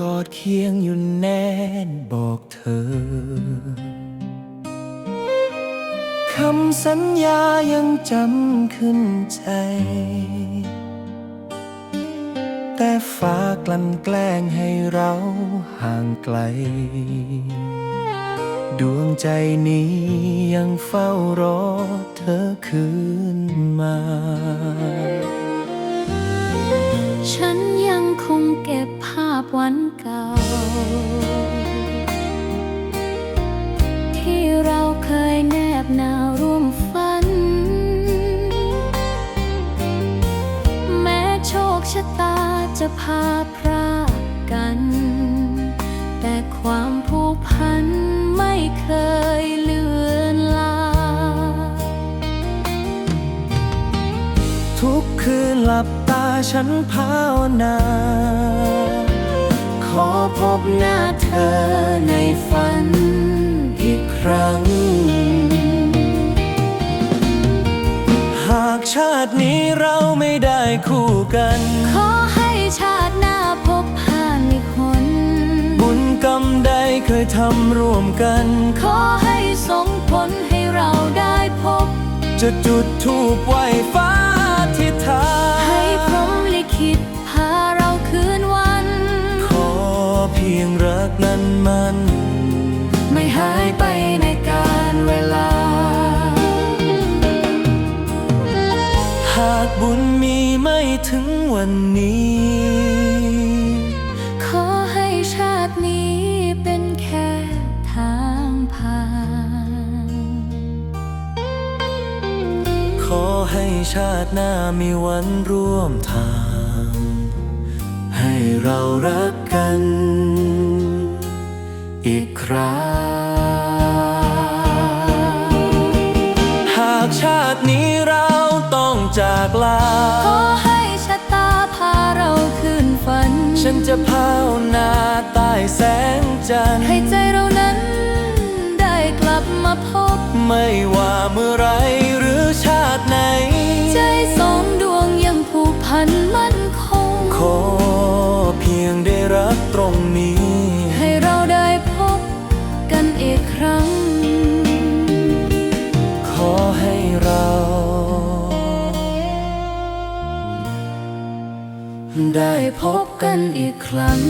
กอดเคียงอยู่แนบอกเธอ คำสัญญายังจำขึ้นใจ แต่ฟ้ากลั่นแกล้งให้เราห่างไกล ดวงใจนี้ยังเฝ้ารอเธอคืนมา ฉันยังคงเก็บ วันเก่า ที่เราเคยแนบหนาวร่วมฝัน แม้โชคชะตาจะพาพรากกัน แต่ความผูกพันไม่เคยเลือนลา ทุกคืนหลับตาฉันภาวนา พบหน้าเธอในฝันอีกครั้ง หากชาตินี้เราไม่ได้คู่กัน ขอให้ชาติหน้าพบผ่านอีกคน บุญกรรมใดเคยทำร่วมกัน ขอให้ส่งผลให้เราได้พบ จะจุดธูปไหว้ฟ้าทิศทา มีไม่ถึงวันนี้ ขอให้ชาตินี้เป็นแค่ทางผ่าน ขอให้ชาติหน้ามีวันร่วมทาง ให้เรารักกัน อีกครั้ง หากชาตินี้ากลาขอให้ชะตาพาเราคืนฝัน ฉันจะภาวนาใต้แสงจันทร์ให้ใจเรานั้นได้กลับมาพบ ไม่ว่าเมื่อไรหรือชาติไหน ได้พบกันอีกครั้ง